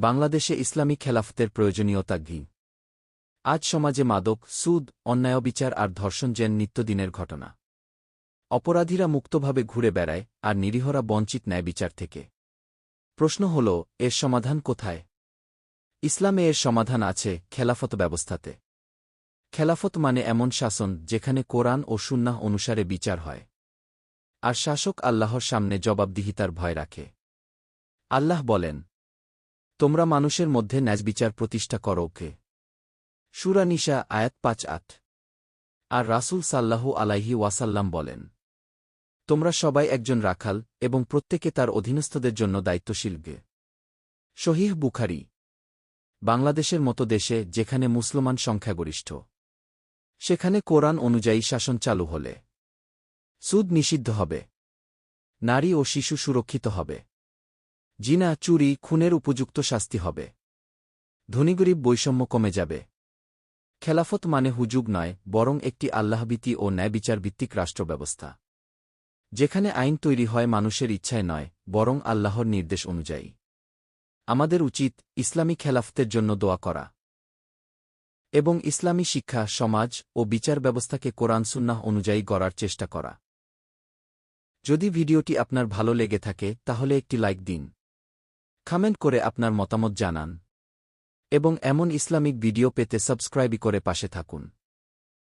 বাংলাদেশে ইসলামী খেলাফতের প্রয়োজনীয়তা ঘি। আজ সমাজে মাদক, সুদ, অন্যায়, বিচার আর ধর্ষণ যেন নিত্যদিনের ঘটনা। অপরাধীরা মুক্তভাবে ঘুরে বেড়ায় আর নিরীহরা বঞ্চিত ন্যায় বিচার থেকে। প্রশ্ন হল, এর সমাধান কোথায়? ইসলামে এর সমাধান আছে খেলাফত ব্যবস্থাতে। খেলাফত মানে এমন শাসন যেখানে কোরআন ও সুন্নাহ অনুসারে বিচার হয়। আর শাসক আল্লাহর সামনে জবাবদিহিতার ভয় রাখে। আল্লাহ বলেন তোমরা মানুষের মধ্যে ন্যাজবিচার প্রতিষ্ঠা করো ওকে। সুরানিশা আয়াত পাঁচ, আট। আর রাসূল সাল্লাহু আলাইহি ওয়াসাল্লাম বলেন, তোমরা সবাই একজন রাখাল এবং প্রত্যেকে তার অধীনস্থদের জন্য দায়িত্বশীল গে। শহীহ বুখারি, বাংলাদেশের মতো দেশে যেখানে মুসলমান সংখ্যাগরিষ্ঠ, সেখানে কোরআন অনুযায়ী শাসন চালু হলে সুদ নিষিদ্ধ হবে, নারী ও শিশু সুরক্ষিত হবে। জিনা, চুরি, খুনের উপযুক্ত শাস্তি হবে। ধনীগরিব বৈষম্য কমে যাবে। খেলাফত মানে হুজুগ নয়, বরং একটি আল্লাহবিতি ও ন্যায়বিচার ভিত্তিক রাষ্ট্রব্যবস্থা। যেখানে আইন তৈরি হয় মানুষের ইচ্ছায় নয়, বরং আল্লাহর নির্দেশ অনুযায়ী। আমাদের উচিত ইসলামী খেলাফতের জন্য দোয়া করা। এবং ইসলামী শিক্ষা, সমাজ ও বিচার ব্যবস্থাকে কোরআন, সুন্নাহ অনুযায়ী গড়ার চেষ্টা করা। যদি ভিডিওটি আপনার ভালো লেগে থাকে, তাহলে একটি লাইক দিন। কমেন্ট করে আপনার মতামত জানান। এবং এমন ইসলামিক ভিডিও পেতে সাবস্ক্রাইবই করে পাশে থাকুন।